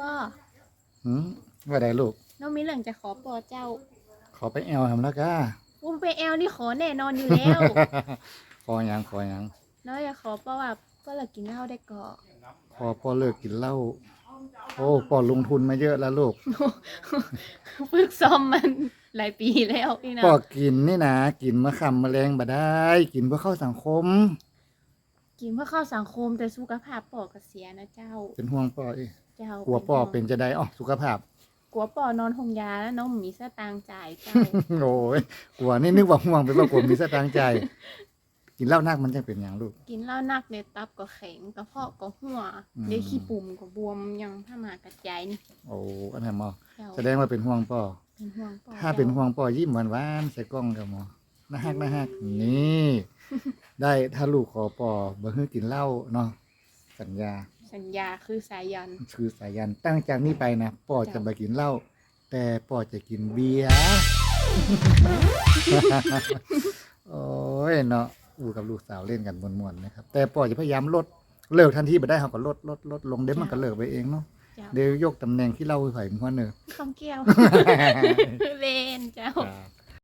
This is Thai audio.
ป้อหืมว่าได้ลูก น้องมีเรื่องจะขอปอเจ้า ขอไปแอลทำแล้วก้าอุ้มไปแอลนี่ขอแน่นอนอยู่แล้ว ขอหยังขอหยังน้อยอยากขอป้อว่าป้อเลิกกินเหล้าได้ก่อพอพ่อเลิกกินเหล้าโอ้พ่อลงทุนมาเยอะแล้วลูกฝึกซ้อมมันหลายปีแล้วพี่นะพ่อกินนี่นะกินมะขามแมลงบ่ได้ กินเพื่อเข้าสังคม กินเพื่อเข้าสังคมแต่สุขภาพปอก็เสียนะเจ้า เป็นห่วงพ่ออีกเจ้ากลัวพ่อเป็นจะได้อ๋อสุขภาพ กลัวปอนอนหงยาแล้วน้องมีสตางค์จ่ายเจ้าโอ้ยกลัวนี่นึกว่าห่วงไปว่ากลัวมีสตางค์ใจกินเหล้านักมันจะเป็นอย่างลูก กินเหล้านักเนี่ยตับก็แข็งกระเพาะก็หัวอืมเดี๋ยวขี้ปุ่มก็บวมยังถ้ามากระจายนี่โอ้อันนั้นหมอเจ้าแสดงว่าเป็นห่วงพ่อเป็นห่วงปอถ้าเป็นห่วงพ่อยิ้มหวานหวานๆใส่กล้องกับหมอนะฮักนะฮักนี่ ได้ถ้าลูกขอพ่อบ่ให้กินเหล้าเนาะสัญญา สัญญาคือสายัน คือสายันตั้งจากนี้ไปนะพ่อจะจ้ะไปกินเหล้าแต่พ่อจะกินเบียร์โอ้ยเนาะอูกับลูกสาวเล่นกันมวนๆนะครับ แต่พ่อจะพยายามลดเลิกทันทีไปได้เขาก็ลดลดลดลงเดี๋ยวมันก็เลิกไปเองเนาะเจ้าเดี๋ยวยกตำแหน่งที่เล่าให้ไผ่หัวเนอคำแก้วเวนเจ้าครับ